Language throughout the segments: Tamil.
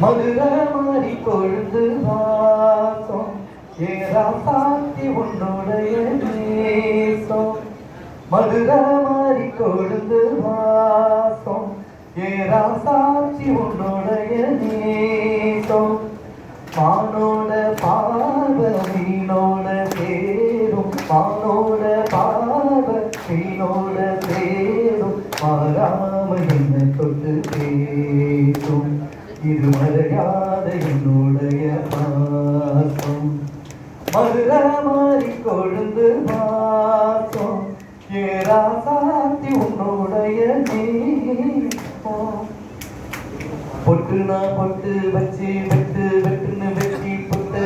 மதுர மாறி கொழுந்து வாசம். ஏரா சாத்தி உன்னுடைய நேசம். மதுர மாறி கொழுந்து வாசம். ஏரா சாத்தி உன்னுடைய நேசம். பானோட பாவ மீனோட பேரும் பானோட பாவ மீனோட பேரும். மாறாம என்ன தொட்டு பேசும். இது மறையாத என்னுடைய பாசம் மதுர மாறி கொழுந்து வாசம். ஏரா சாத்தி உன்னுடைய நேசம் பொட்டுனா பொட்டு வச்சு வெட்டு வெட்டுன்னு வெட்டி பொட்டு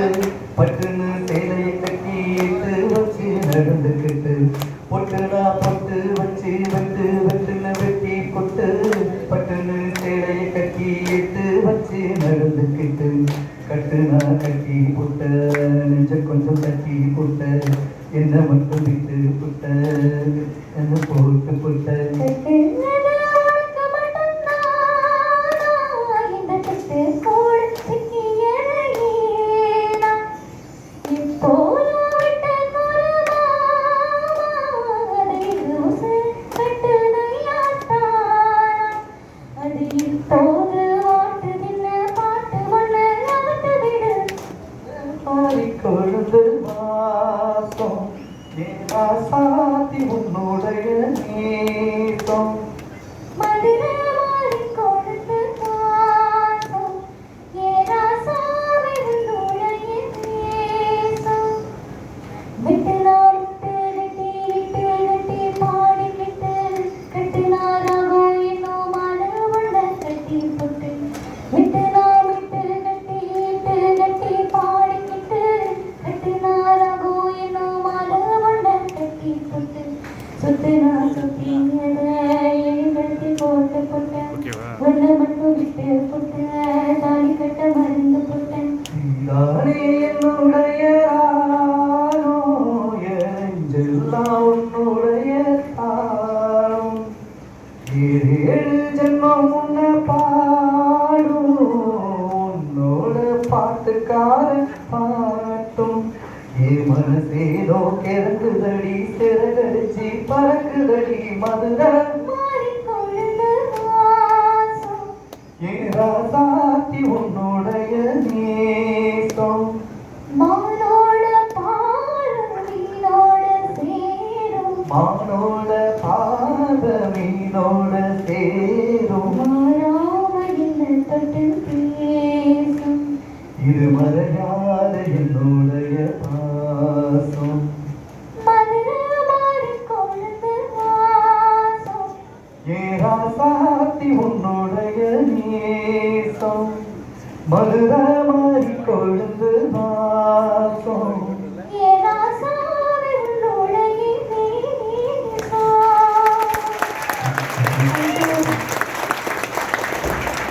பட்டுன்னு சேலையை கட்டி இட்டு வச்சு நடந்துக்கிட்டு. பொட்டுனா பொட்டு வச்சு வெட்டு வெட்டுன்னு வெட்டி பொட்டு பட்டுன்னு சேலையை கட்டி இட்டு நடந்துக்கிட்டு கட்டுனா கட்டி புட்ட நெஞ்ச கொஞ்சம் கட்டி புட்ட என்ன மட்டும் விட்டு புட்ட என்ன போட்டு புட்ட ஏனா சாத்தி உன்னுடைய உன்னுடைய தாரம் ஏழு ஜென்மம் உன்னை பாடும். உன்னோட பாட்டுக்கார பாட்டும் ஏ மனசேதோ கிறங்குதடி சிறகடிச்சு பறக்குதடி மதுரை. மாறிக்கொழுந்து வாசம். என்ன தொட்டு பேசும் இது மறையாத என்னுடைய பாசம். ஏராசாத்தி உன்னுடைய நேசம். மதுரை மாறி கொழுந்து வாசம்.